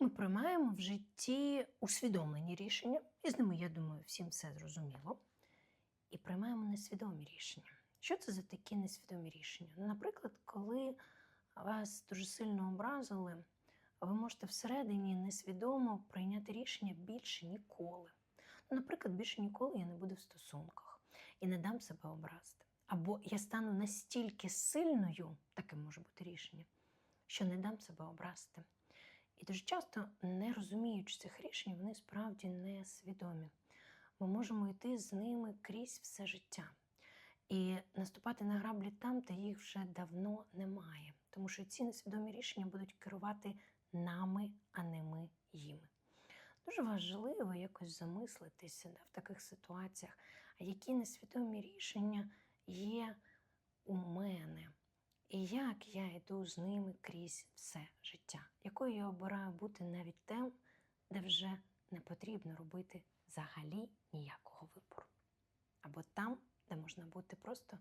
Ми приймаємо в житті усвідомлені рішення, і з ними, я думаю, всім все зрозуміло. І приймаємо несвідомі рішення. Що це за такі несвідомі рішення? Ну, наприклад, коли вас дуже сильно образили, ви можете всередині несвідомо прийняти рішення більше ніколи. Ну, наприклад, більше ніколи я не буду в стосунках і не дам себе образити. Або я стану настільки сильною, таке може бути рішення, що не дам себе образити. І дуже часто, не розуміючи цих рішень, вони справді несвідомі. Ми можемо йти з ними крізь все життя і наступати на граблі там, де їх вже давно немає. Тому що ці несвідомі рішення будуть керувати нами, а не ми їми. Дуже важливо якось замислитися да, в таких ситуаціях, які несвідомі рішення є і як я йду з ними крізь все життя, якою я обираю бути навіть тем, де вже не потрібно робити взагалі ніякого вибору. Або там, де можна бути просто